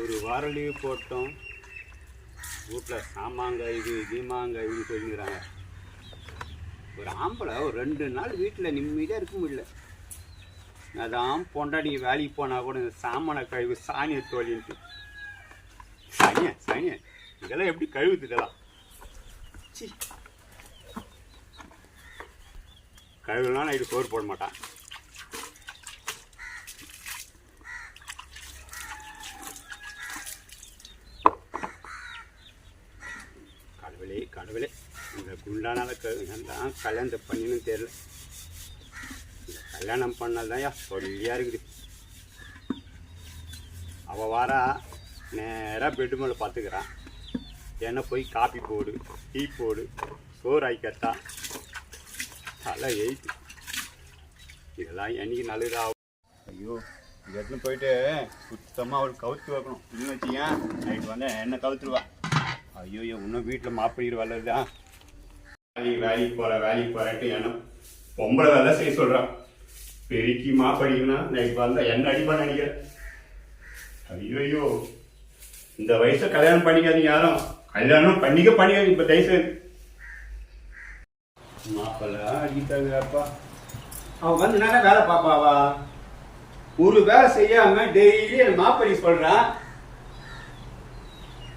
ஒரு வாரம் லீவு போட்டோம். வீட்டில் சாமாங்க இது கீமாங்க இதுன்னு சொல்லிக்கிறாங்க. ஒரு ஆம்பளை ஒரு ரெண்டு நாள் வீட்டில் நிம்மதியாக இருக்க முடியல. அதான் பொண்டாடி வேலைக்கு போனால் கூட இந்த சாமான கழுவு சாணியை தோழின்ட்டு சாணியா சாணியா. இதெல்லாம் எப்படி கழுவுது இதெல்லாம்? சி கழுவுலாம் நைட்டு சோறு போட மாட்டான். கடவுளே. இந்த குண்டானால தான் கல்யாணத்தை பண்ணினு தெரில இந்த கல்யாணம் பண்ணதான் சொல்லியாக இருக்குது. அவள் வாரா நேராக பெட்டு மேலே பார்த்துக்கிறான் என்ன போய் காப்பி போடு டீ போடு சோறு ஆய்க்கத்தா தலை எயிட்டு இதெல்லாம் என்னைக்கு நல்லதாகும் ஐயோ இது எடுத்துன்னு போயிட்டு சுத்தமாக அவள் கவுத்து வைக்கணும். இல்லைன்னு வச்சிங்க நைட்டு வந்து என்ன கவுத்துருவா? ஐயோ இன்னும் வீட்டில் மாப்பிள்ளை வளருதா? வேலைக்கு வேலைக்கு போகிற வேலைக்கு போகிறேன்ட்டு என்ன பொம்பளை வேலை செய்ய சொல்கிறான் பெருக்கி மாப்படிக்கணும்னா நைட்டு வந்தால் என்ன அடிப்பான்னு நினைக்கிறேன் ஐயோ ஐயோ இந்த வயசை கல்யாணம் பண்ணிக்காதீங்க யாரும். கல்யாணம் பண்ணிக்க பண்ணிக்காதீங்க இப்போ தயவுசெய்து. மாப்பிள்ள அடித்தாங்கப்பா அவன் வந்து நானே வேலை பார்ப்பாவா? ஒரு வேலை செய்யாம டெய்லி என் மாப்பிள்ளை சொல்றான்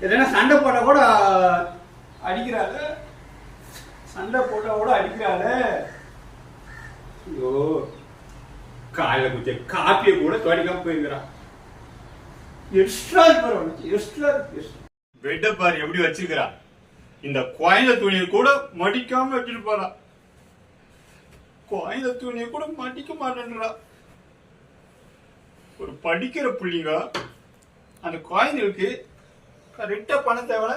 எதனா சண்டை போட்டால் கூட அடிக்கிறாள். சண்டை போட்டால் கூட அடிக்கிறாள். ஐயோ காலையில் குடிச்ச காப்பியை கூட துடைக்காம போயிருக்கிறான் எக்ஸ்ட்ரா இருக்கு எக்ஸ்ட்ரா பெட்டை பாரு எப்படி வச்சிருக்கிறா. இந்த குழந்த துணியை கூட மடிக்காம வச்சிருப்பாரா குழந்த துணியை கூட மடிக்க மாட்டேன்றா. ஒரு படிக்கிற புள்ளிங்க அந்த குழந்தைகளுக்கு கரெக்டாக பணம் தேவை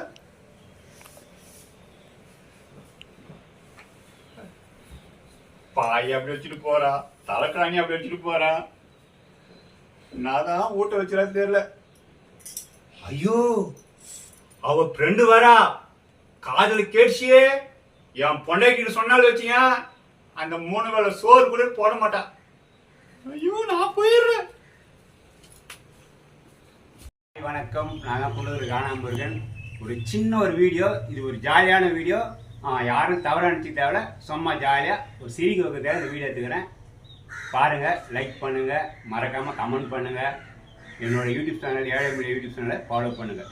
பாய் அப்படி வச்சுட்டு போறா தலைக்காணி அப்படி வச்சுட்டு போறா. நான் தான் ஊட்ட வச்சுடா தெரியல. ஐயோ அவ ஃப்ரெண்டு வரா. காதல் கேட்சியே என் பொண்டைக்கிட்ட சொன்னாலும் வச்சியா அந்த மூணு வேளை சோறு கூட போட மாட்டா. ஐயோ நான் போய் வணக்கம். நான் தான் கொண்டு காணாமருகன் ஒரு சின்ன ஒரு வீடியோ இது ஒரு ஜாலியான வீடியோ. யாரும் தவறாக நினச்சி தேவையில்ல சும்மா ஜாலியாக ஒரு சிரிக்க வைக்க தேவை இந்த வீடியோ எடுத்துக்கிறேன். பாருங்கள் லைக் பண்ணுங்கள் மறக்காமல் கமெண்ட் பண்ணுங்கள் என்னோடய யூடியூப் சேனல் ஏழை மீடியா யூடியூப் சேனலை ஃபாலோ பண்ணுங்கள்